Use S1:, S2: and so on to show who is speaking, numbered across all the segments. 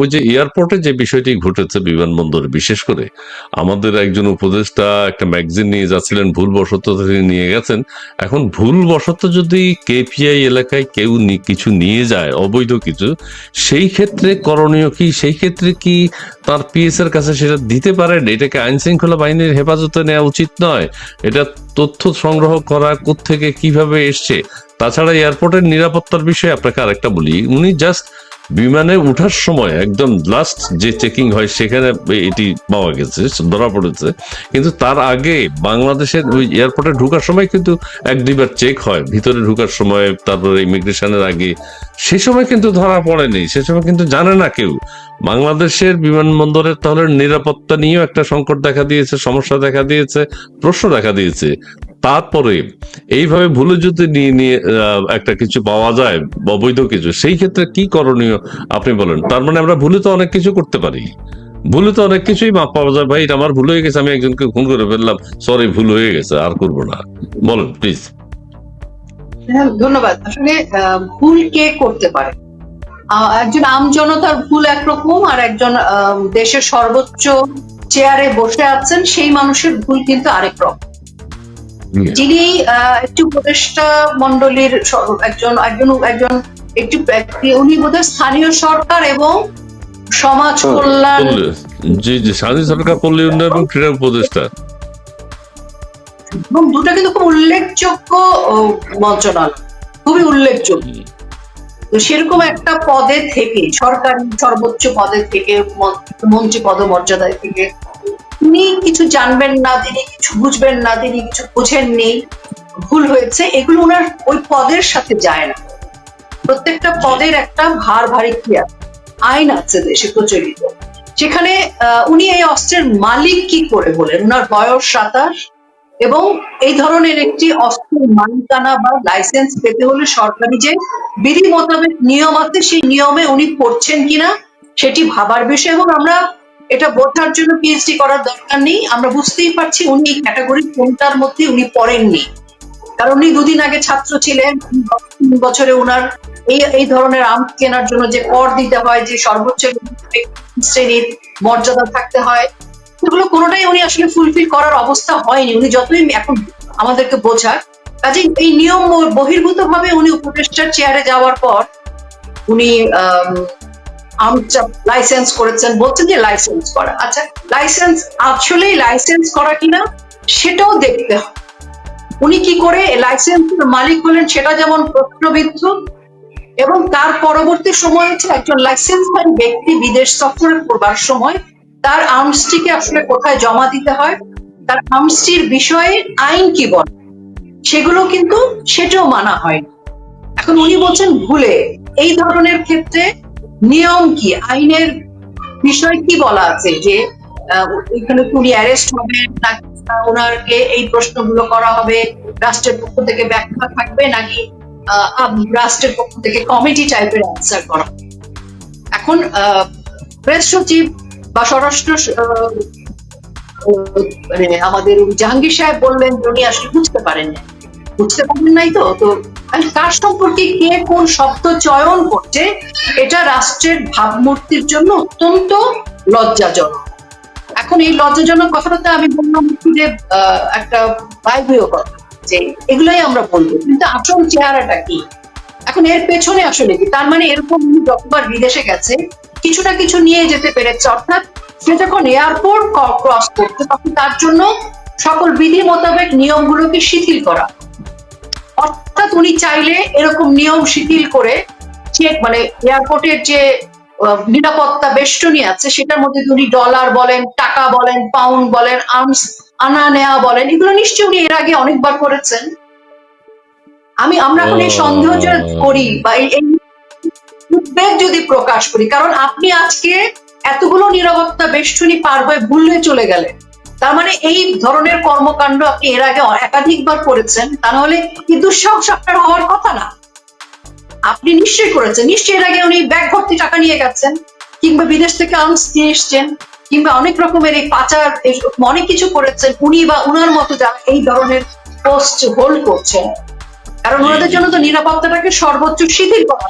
S1: ওই যে এয়ারপোর্টে যে বিষয়টি ঘটেছে বিমানবন্দরে, বিশেষ করে আমাদের একজন উপদেষ্টা একটা ম্যাগাজিন নিয়ে যাচ্ছিলেন, ভুলবশত তিনি নিয়ে গেছেন। এখন ভুলবশত যদি কেপিআই এলাকায় কেউ কিছু নিয়ে যায়, অবৈধ কিছু, সেই ক্ষেত্রে করণীয় কি? সেই ক্ষেত্রে কি তার পিএস এর কাছে সেটা দিতে পারেন? এটাকে আইন শৃঙ্খলা বাহিনীর হেফাজতে নেওয়া উচিত নয়। এটা তথ্য সংগ্রহ করা থেকে কীভাবে এসছে? তাছাড়া এয়ারপোর্টের নিরাপত্তার বিষয়ে আপনাকে আরেকটা বলি। উনি জাস্ট বিমানে উঠার সময় একদম লাস্ট যে চেকিং হয়, সেখানে এটি পাওয়া গেছে, ধরা পড়েছে। কিন্তু তার আগে বাংলাদেশের ওই এয়ারপোর্টে ঢুকার সময় কিন্তু এক দুইবার চেক হয়। ভিতরে ঢুকার সময়, তারপরে ইমিগ্রেশনের আগে। সে সময় কিন্তু ধরা পড়েনি। সে সময় কিন্তু জানে না কেউ। বাংলাদেশের বিমানবন্দরের তাহলে নিরাপত্তা নিয়েও একটা সংকট দেখা দিয়েছে সমস্যা দেখা দিয়েছে প্রশ্ন দেখা দিয়েছে। তারপরে এইভাবে ভুলে যদি নিয়ে নিয়ে একটা কিছু পাওয়া যায় অবৈধ কিছু সেই ক্ষেত্রে কি করণীয় আপনি বলেন? তার মানে আমরা ভুলে তো অনেক কিছু করতে পারি। ভুলে তো অনেক কিছুই মাপ পাওয়া যায়। ভাই এটা আমার ভুল হয়ে গেছে আমি একজনকে খুন করে ফেললাম। সরি ভুল হয়ে গেছে আর করব না। বলেন প্লিজ
S2: হ্যাঁ, ধন্যবাদ। আসলে ভুল কে করতে পারে? একজন আম জনতার ভুল একরকম আর একজন দেশের সর্বোচ্চ চেয়ারে বসে আছেন সেই মানুষের ভুল কিন্তু আরেক রকম। যিনি একটি উপদেষ্টা মন্ডলীর একজন একজন একজন একটি ব্যক্তি উনি বোধহয় স্থানীয় সরকার এবং সমাজ কল্যাণ
S1: জি জি স্বাধীন সরকার পল্লী উন্নয়ন এবং ক্রীড়া উপদেষ্টা।
S2: এবং দুটো কিন্তু খুব উল্লেখযোগ্য মন্ত্রণালয়। খুবই উল্লেখযোগ্য। তো সেরকম একটা পদে থেকে সরকারি সর্বোচ্চ পদে থেকে মন- মন্ত্রী পদমর্যাদায় থেকে তিনি কিছু জানবেন না তিনি কিছু বুঝবেন না তিনি কিছু বোঝেননি ভুল হয়েছে এগুলো ওনার ওই পদের সাথে যায় না। প্রত্যেকটা পদের একটা ভার ভারী ক্রিয়া আইন আছে দেশে প্রচলিত। সেখানে আহ, উনি এই অস্ত্রের মালিক কি করে বলেন? ওনার বয়স সাতাশ এবং এই ধরনের একটি অস্ত্রের মালিকানা বা লাইসেন্স পেতে হলে সরকারি যে বিধি মোতাবেক নিয়ম আছে, সেই নিয়মে উনি পড়ছেন কিনা সেটি ভাবার বিষয় এবং আমরা এটা বোঝার জন্য পিএইচডি করার দরকার নেই। আমরা বুঝতেই পারছি উনি এই ক্যাটাগরি কোনটার মধ্যে উনি পড়েননি। কারণ উনি দুদিন আগে ছাত্র ছিলেন তিন বছরে উনার এই এই ধরনের আম কেনার জন্য যে কর দিতে হয়, যে সর্বোচ্চ শ্রেণির মর্যাদা থাকতে হয় সেগুলো কোনোটাই উনি আসলে ফুলফিল করার অবস্থা হয়নি। উনি যতই এখন আমাদেরকে বোঝাক কাজে এই নিয়ম বহির্ভূত ভাবে উনি উপদেষ্টার চেয়ারে যাওয়ার পর উনি লাইসেন্স করেছেন, বলছেন যে লাইসেন্স করা। আচ্ছা লাইসেন্স আসলেই লাইসেন্স করা কিনা সেটাও দেখতে হবে। উনি কি করে লাইসেন্সের মালিক হলেন সেটা যেমন প্রশ্নবিদ্ধ এবং তার পরবর্তী সময় হচ্ছে একজন লাইসেন্সম্যান ব্যক্তি বিদেশ সফরে করবার সময় তার আর্মসটিকে আসলে কোথায় জমা দিতে হয়, তার আর্মসটির বিষয়ে আইন কি বলে? সেগুলো কিন্তু সেটাও মানা হয় এখন উনি বলছেন ভুলে, এই ধরনের ক্ষেত্রে নিয়ম কি? আইনের বিষয় কি বলা আছে যে এখানে উনি অ্যারেস্ট হবেন, নাকি ওনারকে এই প্রশ্নগুলো করা হবে, রাষ্ট্রের পক্ষ থেকে ব্যাখ্যা থাকবে, নাকি রাষ্ট্রের পক্ষ থেকে কমিটি টাইপের অ্যান্সার করা হবে? এখন প্রেস সচিব বা স্বরাষ্ট্র মানে আমাদের জাহাঙ্গীর সাহেব বললেন উনি আসলে বুঝতে পারেন না বুঝতে পারেন নাই তো? তো মানে কার সম্পর্কে কে কোন শব্দ চয়ন করছে, এটা রাষ্ট্রের ভাবমূর্তির জন্য অত্যন্ত লজ্জাজনক। এখন এই লজ্জাজনক কথাটাতে আমি বললাম যে একটা বায়বীয় কথা, যে এগুলোই আমরা বলব, কিন্তু আসল চেহারাটা কি? এখন এর পেছনে আসলে কি? তার মানে এরকম উনি যতবার বিদেশে গেছে কিছু না কিছু নিয়ে যেতে পেরেছে। অর্থাৎ সে যখন এয়ারপোর্ট ক্রস করছে, তখন তার জন্য সকল বিধি মোতাবেক নিয়মগুলোকে শিথিল করা। অর্থাৎ উনি চাইলে এরকম নিয়ম শিথিল করে মানে এয়ারপোর্টের যে নিরাপত্তা বেষ্টনী আছে, সেটার মধ্যে উনি ডলার বলেন, টাকা বলেন পাউন্ড বলেন আর্মস আনা নেওয়া বলেন, এগুলো নিশ্চয়ই উনি এর আগে অনেকবার করেছেন। আমি, আমরা এখন এই সন্দেহ করি বা এই উদ্বেগ যদি প্রকাশ করি কারণ আপনি আজকে এতগুলো নিরাপত্তা বেষ্টনী পার হয়ে ভুলে চলে গেলেন। তার মানে এই ধরনের কর্মকাণ্ড আপনি এর আগে একাধিকবার করেছেন তা নাহলে কি দুঃসাহস আপনার হওয়ার কথা না? আপনি নিশ্চয়ই করেছেন নিশ্চয়ই এর আগে উনি ব্যাগ ভর্তি টাকা নিয়ে গেছেন কিংবা বিদেশ থেকে আর্মস নিয়ে এসছেন কিংবা অনেক রকমের এই পাচার অনেক কিছু করেছেন উনি বা উনার মতো যারা এই ধরনের পোস্ট হোল্ড করছেন। কারণ ওনাদের জন্য তো নিরাপত্তাটাকে সর্বোচ্চ শিথিল করা।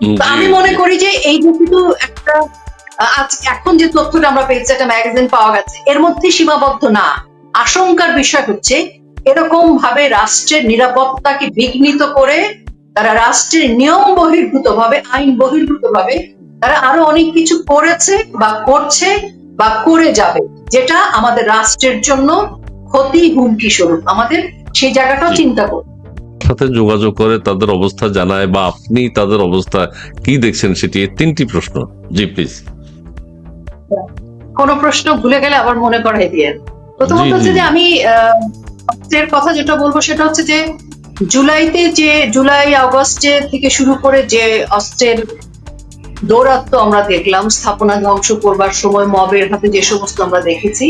S2: আমি মনে করি যে এই যে কিন্তু একটা আজ এখন যে তথ্যটা আমরা পেয়েছি একটা ম্যাগাজিন পাওয়া গেছে এর মধ্যে সীমাবদ্ধ না। আশঙ্কার বিষয় হচ্ছে এরকম ভাবে রাষ্ট্রের নিরাপত্তাকে বিঘ্নিত করে তারা রাষ্ট্রের নিয়ম বহির্ভূত ভাবে আইন বহির্ভূত ভাবে তারা আরও অনেক কিছু করেছে বা করছে বা করে যাবে যেটা আমাদের রাষ্ট্রের জন্য ক্ষতি হুমকি স্বরূপ। আমাদের সেই জায়গাটাও চিন্তা করতে
S1: সাথে যোগাযোগ করে তাদের অবস্থা জানায় বা আপনি তাদের অবস্থা কি দেখছেন সেটি তিনটি প্রশ্ন। জি প্লিজ
S2: কোনো প্রশ্ন ভুলে গেলে আবার মনে করাই দিয়ে। প্রথমত হচ্ছে যে আমি কথা যেটা বলব সেটা হচ্ছে যে জুলাইতে যে জুলাই আগস্টে থেকে শুরু করে যে অস্ত্রের দৌরাত্ম আমরা দেখলাম স্থাপনা ধ্বংস করবার সময় মবের হাতে যে সমস্ত আমরা দেখেছি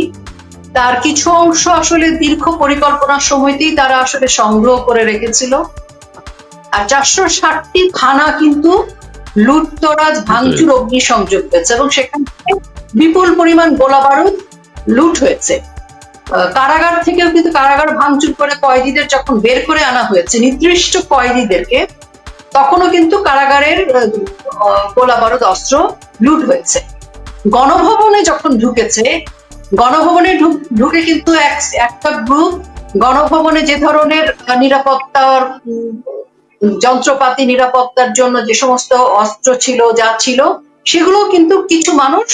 S2: তার কিছু অংশ আসলে দীর্ঘ পরিকল্পনার সময়তেই তারা আসলে সংগ্রহ করে রেখেছিল। আর চারশো ষাটটি থানা কিন্তু লুটতরাজ, ভাঙচুর, অগ্নিসংযোগ হয়েছে এবং সেখান থেকে বিপুল পরিমাণ গোলা বারুদ লুট হয়েছে। কারাগার থেকেও কিন্তু কারাগার ভাঙচুর করে কয়েদিদের যখন বের করে আনা হয়েছে, নির্দিষ্ট কয়েদিদেরকে, তখনও কিন্তু কারাগারের গোলা বারুদ অস্ত্র লুট হয়েছে। গণভবনে যখন ঢুকেছে গণভবনে ঢুকে কিন্তু একটা গ্রুপ গণভবনে যে ধরনের নিরাপত্তার যন্ত্রপাতি, নিরাপত্তার জন্য যে সমস্ত অস্ত্র ছিল, যা ছিল, সেগুলো কিন্তু কিছু মানুষ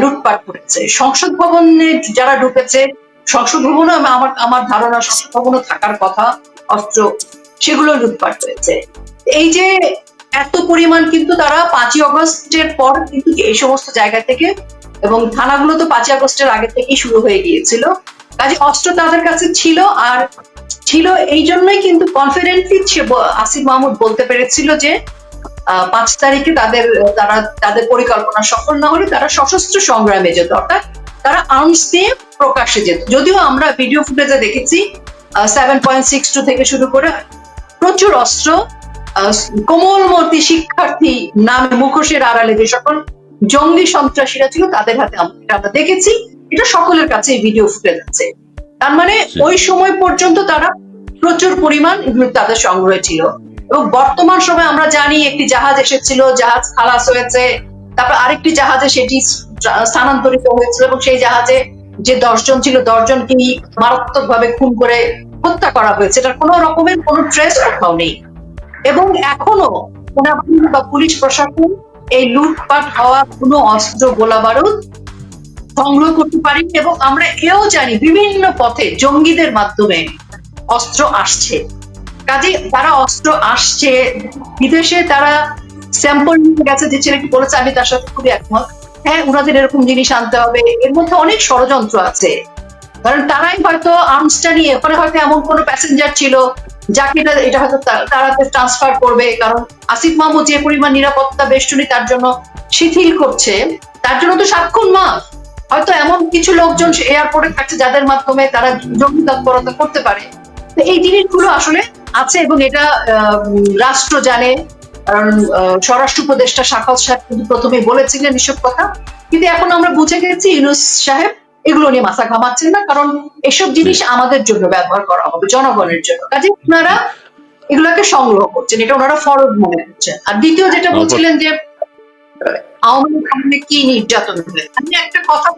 S2: লুটপাট করেছে। সংসদ ভবনে যারা ঢুকেছে, সংসদ ভবনে আমার আমার ধারণা সংসদ ভবনও থাকার কথা, অস্ত্র, সেগুলো লুটপাট হয়েছে এই যে এত পরিমাণ কিন্তু তারা পাঁচই অগস্টের পর কিন্তু এই সমস্ত জায়গা থেকে এবং থানাগুলো তো পাঁচই আগস্টের আগে থেকেই শুরু হয়ে গিয়েছিল। কাজে অস্ত্র তাদের কাছে ছিল আর ছিল এই জন্যই কিন্তু কনফিডেন্টলি আসিফ মাহমুদ বলতে পেরেছিল যে পাঁচ তারিখে তাদের, তারা, তাদের পরিকল্পনা সফল না হলে তারা সশস্ত্র সংগ্রামে যেত। অর্থাৎ তারা আর্মস দিয়ে প্রকাশ্যে যেত। যদিও আমরা ভিডিও ফুটেজে দেখেছি সেভেন পয়েন্ট সিক্স টু থেকে শুরু করে প্রচুর অস্ত্র কোমলমতি শিক্ষার্থী নামে মুখোশের আড়ালে যে সকল জঙ্গি সন্ত্রাসীরা ছিল তাদের হাতে আমরা দেখেছি। এটা সকলের কাছে ভিডিও ফুটেজ আছে তার মানে ওই সময় পর্যন্ত তারা প্রচুর পরিমাণ এগুলো তাদের সংগ্রহে ছিল। এবং বর্তমান সময় আমরা জানি একটি জাহাজ এসেছিল জাহাজ খালাস হয়েছে। তারপর আরেকটি জাহাজে সেটি স্থানান্তরিত হয়েছিল এবং সেই জাহাজে যে দশজন ছিল দশজনকে মারাত্মক ভাবে খুন করে হত্যা করা হয়েছে। এটার কোনো রকমের কোনো ট্রেস কোথাও নেই। এবং এখনও বা পুলিশ প্রশাসন এই লুটপাট হওয়া কোনো অস্ত্র গোলা বারুদ সংগ্রহ করতে পারি এবং আমরা এও জানি বিভিন্ন পথে জঙ্গিদের মাধ্যমে অস্ত্র আসছে। কাজে তারা অস্ত্র আসছে, বিদেশে তারা স্যাম্পল নিয়ে গেছে যে ছেলেটি বলেছে, আমি তার সাথে খুবই একমত। হ্যাঁ ওনাদের এরকম জিনিস আনতে হবে। এর মধ্যে অনেক ষড়যন্ত্র আছে। কারণ তারাই হয়তো আর্মসটা নিয়ে, ওখানে হয়তো এমন কোনো প্যাসেঞ্জার ছিল যাকে এটা হয়তো তা- তারাতে ট্রান্সফার করবে, কারণ আসিফ মাহমুদ যে পরিমাণ নিরাপত্তা বেষ্টনী তার জন্য শিথিল করছে, তার জন্য তো সাতক্ষণ মাস। হয়তো এমন কিছু লোকজন এয়ারপোর্টে থাকছে যাদের মাধ্যমে তারা জঙ্গি তৎপরতা করতে পারে। তো এই জিনিসগুলো আসলে আছে এবং এটা রাষ্ট্র জানে। কারণ স্বরাষ্ট্র উপদেষ্টা শাখাল সাহেব কিন্তু প্রথমে বলেছিলেন এসব কথা। কিন্তু এখন আমরা বুঝে গেছি ইউনুস সাহেব এগুলো নিয়ে মাথা ঘামাচ্ছেন না কারণ এসব জিনিস আমাদের জন্য ব্যবহার করা হবে জনগণের জন্য। কাজে ওনারা এগুলোকে সংগ্রহ করছেন এটা ওনারা ফরজ মনে করছেন। আর দ্বিতীয় যেটা বলছিলেন যে আওয়ামী লীগ কি নির্যাতন আমি একটা কথা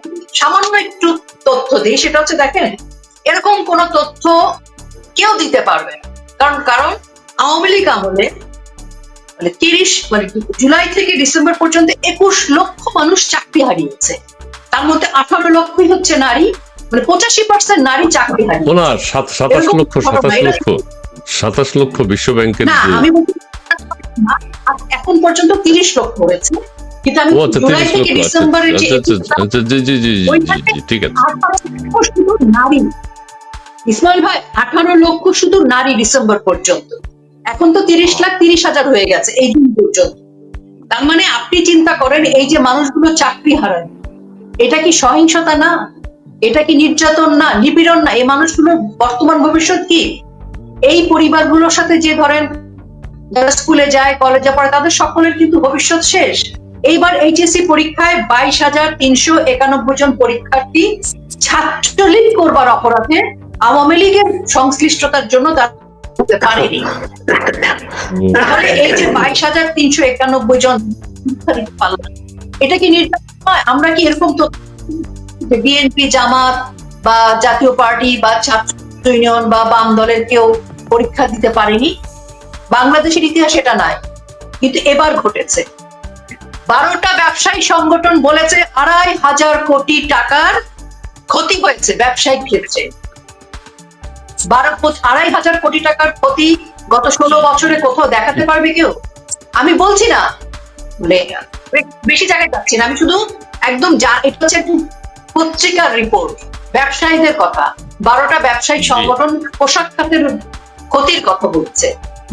S2: সামান্য একটু তথ্য দিই সেটা হচ্ছে দেখেন এরকম কোন তথ্য কেউ দিতে পারবে না। কারণ কারণ আওয়ামী লীগ আমলে মানে তিরিশ মানে জুলাই থেকে ডিসেম্বর পর্যন্ত একুশ লক্ষ মানুষ চাকরি হারিয়েছে। তার মধ্যে আঠারো লক্ষই হচ্ছে নারী মানে পঁচাশি পার্সেন্ট নারী চাকরি
S1: ওনার সাতাশ লক্ষ সাতাশ লক্ষ সাতাশ লক্ষ বিশ্ব ব্যাংকের
S2: না আমি এখন পর্যন্ত তিরিশ লক্ষ হয়েছে। কিন্তু আমি জুলাই থেকে ডিসেম্বরের যে
S1: জি জি জি জি জি
S2: ওইখানে
S1: জি ঠিক আছে।
S2: আঠারো লক্ষ শুধু নারী। ইসমাইল ভাই আঠারো লক্ষ শুধু নারী ডিসেম্বর পর্যন্ত। এখন তো তিরিশ লাখ তিরিশ হাজার হয়ে গেছে এই দিন পর্যন্ত। তার মানে আপনি চিন্তা করেন এই যে মানুষগুলো চাকরি হারায় এটা কি সহিংসতা না? এটা কি নির্যাতন না? নিপীড়ন না? এই মানুষগুলোর বর্তমান ভবিষ্যৎ কি? এই পরিবারগুলোর সাথে যে ধরেন যারা স্কুলে যায়, কলেজে পড়ে, তাদের সকলের কিন্তু ভবিষ্যৎ শেষ। এইবার এইচএসসি পরীক্ষায় বাইশ হাজার তিনশো একানব্বই জন পরীক্ষার্থী ছাত্রলীগ করবার অপরাধে আওয়ামী লীগের সংশ্লিষ্টতার জন্য পারেনি। তাহলে এই যে বাইশ হাজার তিনশো একানব্বই জন এটা কি নির্বাচন নয় আমরা কি এরকম বিএনপি জামাত বা জাতীয় পার্টি বা ছাত্র ইউনিয়ন বা বাম দলের কেউ পরীক্ষা দিতে পারেনি? বাংলাদেশের ইতিহাস এটা নাই, কিন্তু এবার ঘটেছে। বারোটা ব্যবসায়ী সংগঠন বলেছে আড়াই হাজার কোটি টাকার ক্ষতি হয়েছে ব্যবসায়িক ক্ষেত্রে। বারো আড়াই হাজার কোটি টাকার ক্ষতি গত ষোলো বছরে কোথাও দেখাতে পারবে কেউ? আমি বলছি না মানে বেশি জায়গায় যাচ্ছি না। আমি শুধু একদম যা এটা হচ্ছে পত্রিকার রিপোর্ট ব্যবসায়ীদের কথা। বারোটা ব্যবসায়ী
S1: জি।
S2: সংগঠন পোশাক খাতের ক্ষতির কথা বলছে।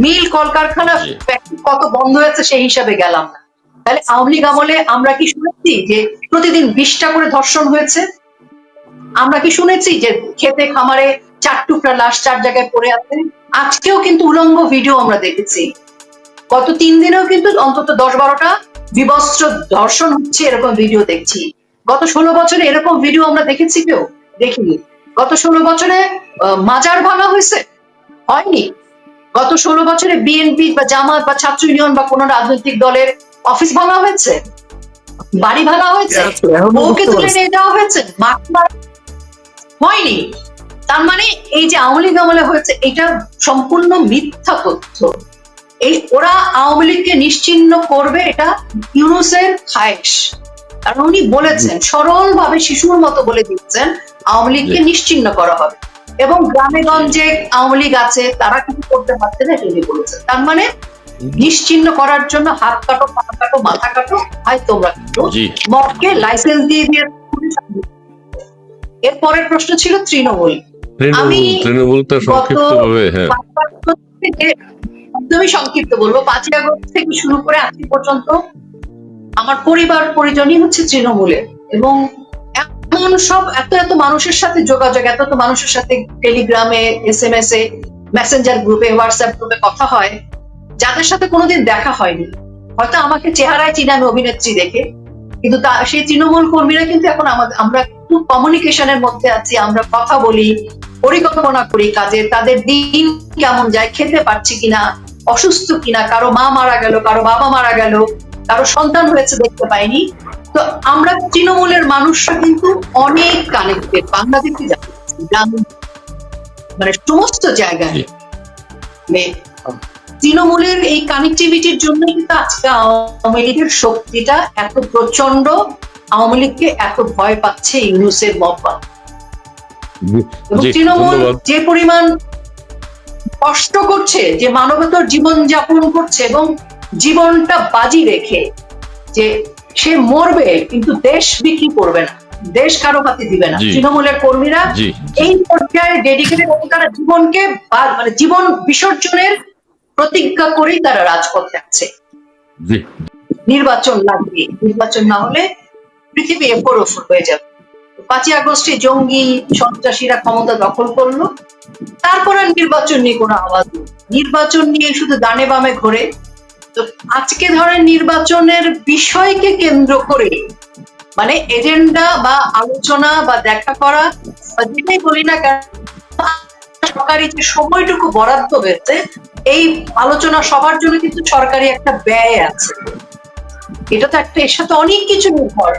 S2: মিল কলকারখানা কত বন্ধ হয়েছে সেই হিসাবে গেলাম না। তাহলে আওয়ামী লীগ আমলে আমরা কি শুনেছি যে প্রতিদিন বিশটা করে ধর্ষণ হয়েছে? আমরা কি শুনেছি যে খেতে খামারে চার টুকরা লাশ চার জায়গায় পড়ে আছে? আজকেও কিন্তু উলঙ্গ ভিডিও আমরা দেখেছি। গত তিন দিনেও কিন্তু অন্তত দশ বারোটা বিবস্ত্র ধর্ষণ হচ্ছে এরকম ভিডিও দেখছি। গত ষোলো বছরে এরকম ভিডিও আমরা দেখেছি কেউ? দেখিনি। গত ষোলো বছরে মাজার ভাঙা হয়েছে? হয়নি। গত ষোলো বছরে বিএনপি বা জামাত বা ছাত্র ইউনিয়ন বা কোন রাজনৈতিক দলের অফিস ভাঙা হয়েছে? বাড়ি ভাঙা হয়েছে? বউকে তুলে নিয়ে যাওয়া হয়েছে? হয়নি। তার মানে এই যে আওয়ামী লীগ আমলে হয়েছে এটা সম্পূর্ণ মিথ্যা তথ্য। এই ওরা আওয়ামী লীগকে নিশ্চিহ্ন করবে এটা ইউনুসের খায়েশ। কারণ উনি বলেছেন সরল ভাবে শিশুর মতো বলে দিচ্ছেন আওয়ামী লীগকে
S1: জি।
S2: নিশ্চিহ্ন করা হবে। এবং গ্রামে গঞ্জে আওয়ামী লীগ আছে তারা কিছু করতে পারছে না উনি বলেছেন। তার মানে নিশ্চিহ্ন করার জন্য হাত কাটো পা কাটো মাথা কাটো হয় তোমরা মদকে লাইসেন্স দিয়ে দিয়ে এর পরের প্রশ্ন ছিল তৃণমূল।
S1: তৃণমূল
S2: আমি-
S1: তৃণমূলটা সংক্ষিপ্ত ভাবে হ্যাঁ।
S2: একদমই সংক্ষিপ্ত বলব। পাঁচই আগস্ট থেকে শুরু করে আজকে পর্যন্ত আমার পরিবার পরিজনই হচ্ছে তৃণমূলের এবং এমন সব এত এত মানুষের সাথে যোগাযোগ, এত এত মানুষের সাথে টেলিগ্রামে এস এম এস এ মেসেঞ্জার গ্রুপে হোয়াটসঅ্যাপ গ্রুপে কথা হয়, যাদের সাথে কোনোদিন দেখা হয়নি। হয়তো আমাকে চেহারায় চিনে আমি অভিনেত্রী দেখে, কিন্তু তা, সেই তৃণমূল কর্মীরা কিন্তু এখন আমাদের আমরা খুব কমিউনিকেশনের মধ্যে আছি, আমরা কথা বলি, পরিকল্পনা করি কাজে, তাদের দিন কেমন যায়, খেতে পারছি কিনা অসুস্থ কিনা কারও মা মারা গেল কারও বাবা মারা গেল কারও সন্তান হয়েছে দেখতে পাইনি। তো আমরা তৃণমূলের মানুষরা কিন্তু অনেক কানেক্টেড বাংলাদেশে মানে সমস্ত জায়গায়। মানে তৃণমূলের এই কানেক্টিভিটির জন্য কিন্তু আজকে আওয়ামী লীগের শক্তিটা এত প্রচণ্ড আওয়ামী লীগকে এত ভয় পাচ্ছে ইউনুসের মব্বা এবং তৃণমূল যে পরিমাণ কষ্ট করছে যে মানবতর জীবন যাপন করছে এবং জীবনটা বাজি রেখে যে সে মরবে কিন্তু দেশ বিক্রি করবে না দেশ কারও হাতে দিবে না। তৃণমূলের কর্মীরা এই পর্যায়ে ডেডিকেটেড তারা জীবনকে মানে জীবন বিসর্জনের প্রতিজ্ঞা করেই তারা রাজপথে আছে নির্বাচন লাগবে নির্বাচন না হলে পৃথিবী এফোর ওফোর হয়ে যাবে। পাঁচই আগস্টে জঙ্গি সন্ত্রাসীরা ক্ষমতা দখল করল। তারপর আর নির্বাচন নিয়ে কোনো আওয়াজ নির্বাচন নিয়ে শুধু ডানে বামে ঘোরে। তো আজকে ধরেন নির্বাচনের বিষয়কে কেন্দ্র করে মানে এজেন্ডা বা আলোচনা বা দেখা করা যেটাই বলি না কেন, সরকারি যে সময়টুকু বরাদ্দ হয়েছে, এই আলোচনা সবার জন্য কিন্তু সরকারি একটা ব্যয় আছে। এটা তো একটা, এর সাথে অনেক কিছু নির্ভর।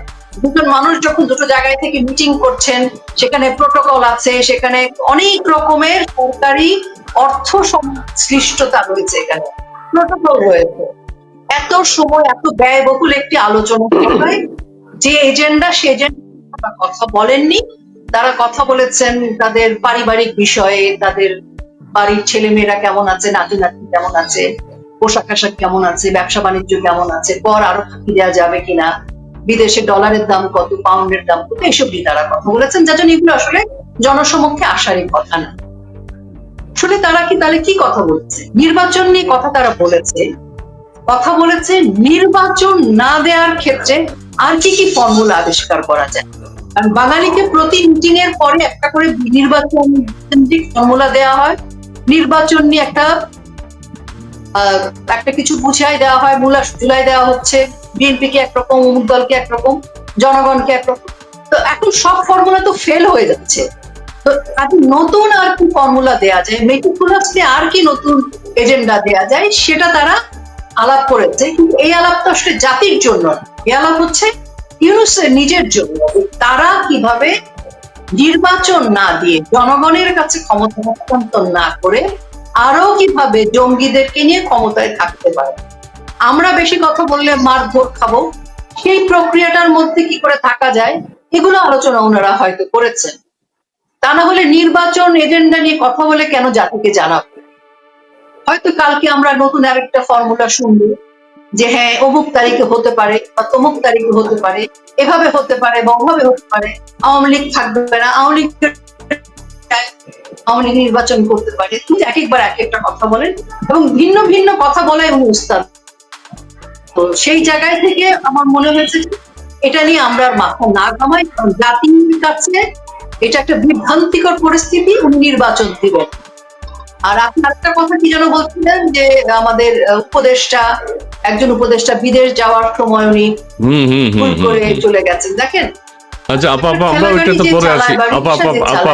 S2: দুজন মানুষ যখন দুটো জায়গায় থেকে মিটিং করছেন, সেখানে প্রোটোকল আছে, সেখানে অনেক রকমের সরকারি অর্থ সংশ্লিষ্টতা রয়েছে এখানে। প্রোটোকল রয়েছে। এত সময়, এত ব্যয়বহুল একটি আলোচনা যে এজেন্ডা সে এজেন্ডা কথা বলেননি। তারা কথা বলেছেন তাদের পারিবারিক বিষয়ে, তাদের বাড়ির ছেলে মেয়েরা কেমন আছে, নাতি নাতি কেমন আছে পোশাক আশাক কেমন আছে ব্যবসা বাণিজ্য কেমন আছে পর আরও দেওয়া যাবে কিনা বিদেশে ডলারের দাম কত পাউন্ডের দাম কত এসব নিয়ে তারা কথা বলেছেন। যার জন্য এগুলো আসলে জনসমক্ষে আসারই কথা না। আসলে তারা কি তাহলে কি কথা বলেছে? নির্বাচন নিয়ে কথা তারা বলেছে। কথা বলেছে নির্বাচন না দেওয়ার ক্ষেত্রে আর কি কি ফর্মুলা আবিষ্কার করা যায়? কারণ বাঙালিকে প্রতি মিটিং এর পরে একটা করে নির্বাচন ফর্মুলা দেওয়া হয়। নির্বাচন নিয়ে একটা একটা কিছু বুঝাই দেওয়া হয় মূলা জুলাই দেওয়া হচ্ছে। বিএনপি কে একরকম, অমুক দলকে একরকম জনগণকে একরকম। তো এখন সব ফর্মুলা তো ফেল হয়ে যাচ্ছে। তো কাজে নতুন আর কি ফর্মুলা দেয়া যায়? মেটিকুলাসলি আর কি নতুন এজেন্ডা দেয়া যায়? সেটা তারা আলাপ করেছে। কিন্তু এই আলাপটা আসলে জাতির জন্য এই আলাপ হচ্ছে ইউনুসের নিজের জন্য। তারা কীভাবে নির্বাচন না দিয়ে জনগণের কাছে ক্ষমতা হস্তান্তর না করে, আরও কীভাবে জঙ্গিদেরকে নিয়ে ক্ষমতায় থাকতে পারে? আমরা বেশি কথা বললে মার মারধর খাব। সেই প্রক্রিয়াটার মধ্যে কি করে থাকা যায়, এগুলো আলোচনা ওনারা হয়তো করেছেন। তা না হলে নির্বাচন এজেন্ডা নিয়ে কথা বলে কেন জাতিকে জানাব? হয়তো কালকে আমরা নতুন আরেকটা ফর্মুলা শুনব, যে হ্যাঁ অমুক তারিখে হতে পারে বা তমুক তারিখে হতে পারে, এভাবে হতে পারে বা ওভাবে হতে পারে, আওয়ামী লীগ থাকবে না, আওয়ামী লীগ আওয়ামী লীগ নির্বাচন করতে পারে। তিনি এক একবার এক একটা কথা বলেন এবং ভিন্ন ভিন্ন কথা বলে উনি উস্তাদ। তো সেই জায়গায় থেকে আমার মনে হয়েছে এটা নিয়ে আমরা আর মাথা না ঘামাই কারণ জাতির কাছে এটা একটা বিভ্রান্তিকর পরিস্থিতি উনি নির্বাচন দিবেন। আর আপনি একটা কথা কি যেন বলছিলেন যে আমাদের উপদেষ্টা একজন উপদেষ্টা বিদেশ যাওয়ার সময় উনি ভুল করে চলে গেছেন দেখেন?
S1: আচ্ছা আপা আপা আমরা ওইটাতে
S2: যে
S1: পরে আসি। আপা আপা আপা